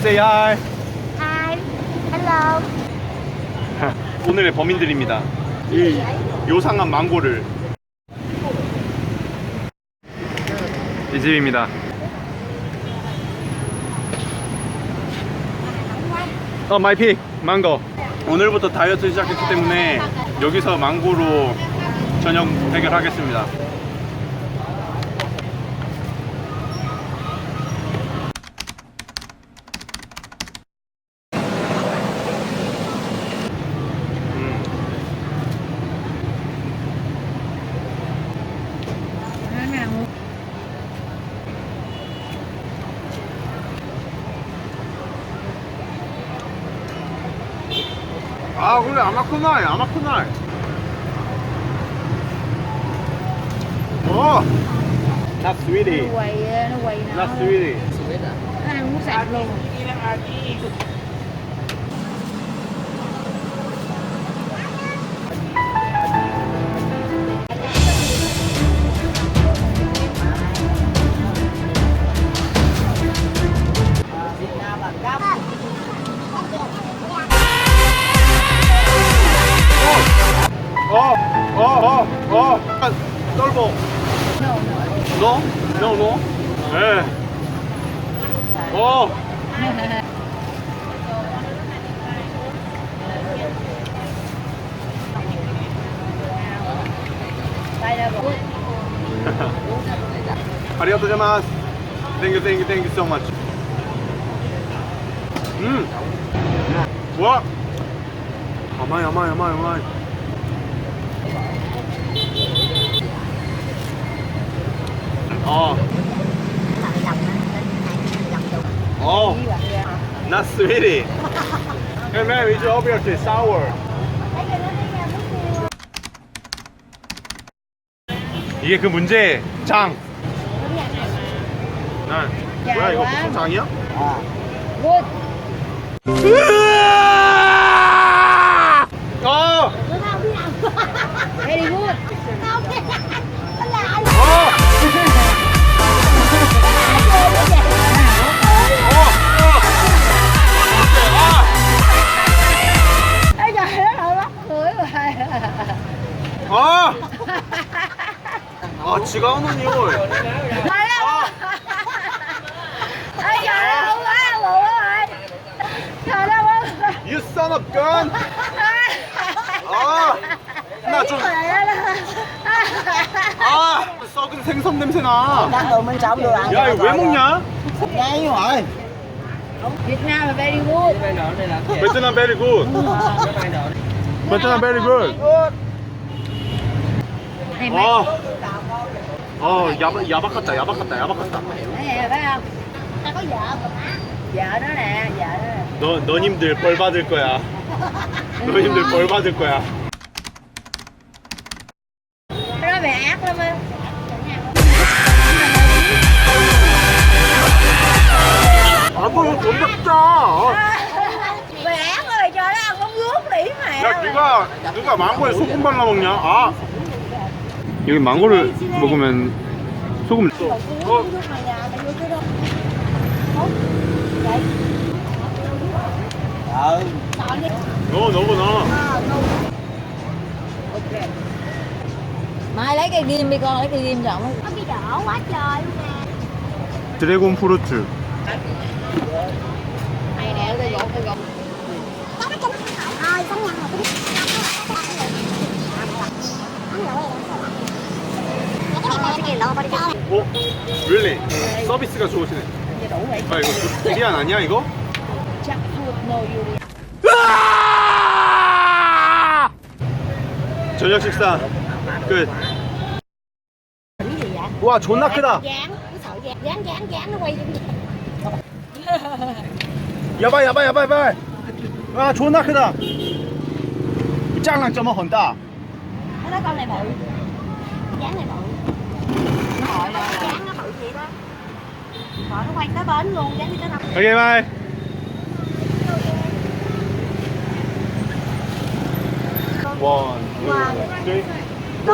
Say hi. Hi. Hello. 오늘의 범인들입니다. 이 요상한 망고를. 이 집입니다. 어, 마이 픽, 망고. 오늘부터 다이어트 시작했기 때문에 여기서 망고로 저녁 해결하겠습니다. 아, 그래, 아마쿠나이, 아마쿠나이. 어! Not sweetie. Not sweetie. Nó ăn muốn sạch luôn. 어, 어, 어. 아, 똘보. No, no. 너? 네. 어. Đây là bụng. 아리가토 자마스. Thank you, thank you, thank you so much. 음. 와. 아마이, 아마이. 어. 어. Ra. Not sweetie. Hey man, it's obviously sour. 이게 그 문제 장. 난 뭐야 이거 무슨 장이야? Good. 어! 아! 아, 지가 하는 이유. 아! 나 좀, 아! 썩은 생선 냄새 나. Đang đồ ăn 야, 이거 왜 먹냐? Ngay rồi Việt Nam là very good. 베트남 very good. 베트남 mày. 아, 어, 야박, 야박 같다, 야박 같다, 야박 같다. Nè, vợ nó nè. 너, 너님들 벌 받을 거야. 너님들 벌 받을 거야. 아, 뭐. 야, 누가 망고에 소금 발라 먹냐? 아. 여기 망고를 먹으면 소금. 어, Ờ 너, 너구나. Mai lấy cây ghim đi con, lấy cây ghim rộng. Có cái đỏ quá trời luôn nè. 드래곤 프루트. Này nè, 어? really? 서비스가 좋으시네. 아, 이거 두리안 아니야, 이거? 저녁 식사 끝. 와, 존나 크다. 야바, 야바, 야바, 야바. 아, 존나 크다. 짱랑 점어 헌다. Nó nói con này bự. Dán này bự Nó hỏi là Dán nó bự thiệt á Rồi nó quay tới bến luôn, dán đi tới đâu 오케이, 바이. 원, 투,